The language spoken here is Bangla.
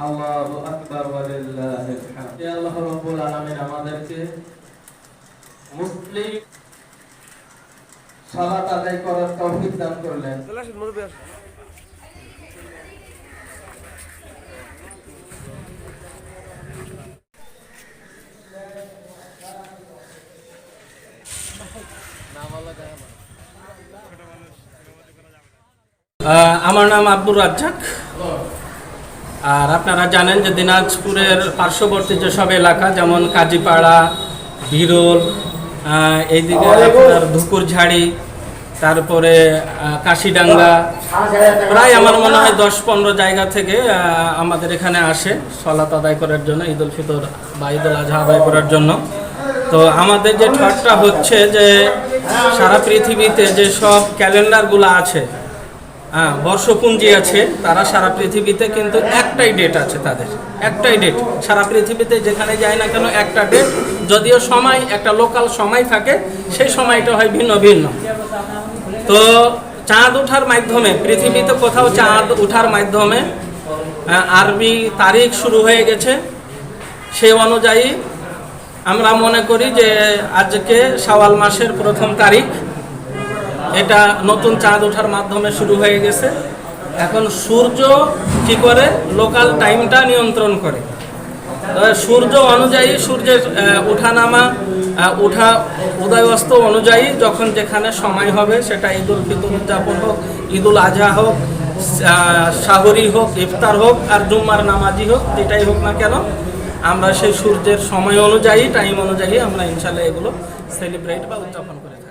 আল্লাহু আকবার ওয়া লিল্লাহিল হামদ হে আল্লাহ রাব্বুল আলামিন আমাদেরকে মুসলিম সালাত আদায় করার তৌফিক দান করলেন। আমার নাম আব্দুর রাজ্জাক। আর আপনারা জানেন যে দিনাজপুরের পার্শ্ববর্তী যেসব এলাকা, যেমন কাজীপাড়া, বিরল এইদিকে আপনার ধুকুর ঝাড়ি তারপরে কাশিডাঙ্গা। প্রায় আমার মনে হয় দশ পনেরো জায়গা থেকে আমাদের এখানে আসে সলাত আদায় করার জন্য ঈদ উল ফিতর বা ঈদ উল আজহা আদায় করার জন্য। তো আমাদের যে ঠটটা হচ্ছে যে সারা পৃথিবীতে যে সব ক্যালেন্ডারগুলো আছে হ্যাঁ বর্ষপুঞ্জি আছে, তারা সারা পৃথিবীতে কিন্তু একটাই ডেট আছে তাদের। একটাই ডেট সারা পৃথিবীতে যেখানে যায় না কেন একটা ডেট যদিও সময়, একটা লোকাল সময় থাকে, সেই সময়টা হয় ভিন্ন ভিন্ন। তো চাঁদ ওঠার মাধ্যমে, পৃথিবীতে কোথাও চাঁদ ওঠার মাধ্যমে আরবি তারিখ শুরু হয়ে গেছে। সেই অনুযায়ী আমরা মনে করি যে আজকে শাওয়াল মাসের প্রথম তারিখ। এটা নতুন চাঁদ ওঠার মাধ্যমে শুরু হয়ে গেছে। এখন সূর্য কি করে? লোকাল টাইমটা নিয়ন্ত্রণ করে। সূর্য অনুযায়ী সূর্যের আহ, ওঠানামা আহ, ওঠা উদয় অস্ত অনুযায়ী যখন যেখানে সময় হবে সেটা ঈদুল ফিতর উদযাপন হোক ঈদুল আজহা হোক শাহরি হোক ইফতার হোক আর জুম্মার নামাজি হোক যেটাই হোক না কেন আমরা সেই সূর্যের সময় অনুযায়ী টাইম অনুযায়ী আমরা ইনশাল্লাহ এগুলো সেলিব্রেট বা উদযাপন করে থাকি।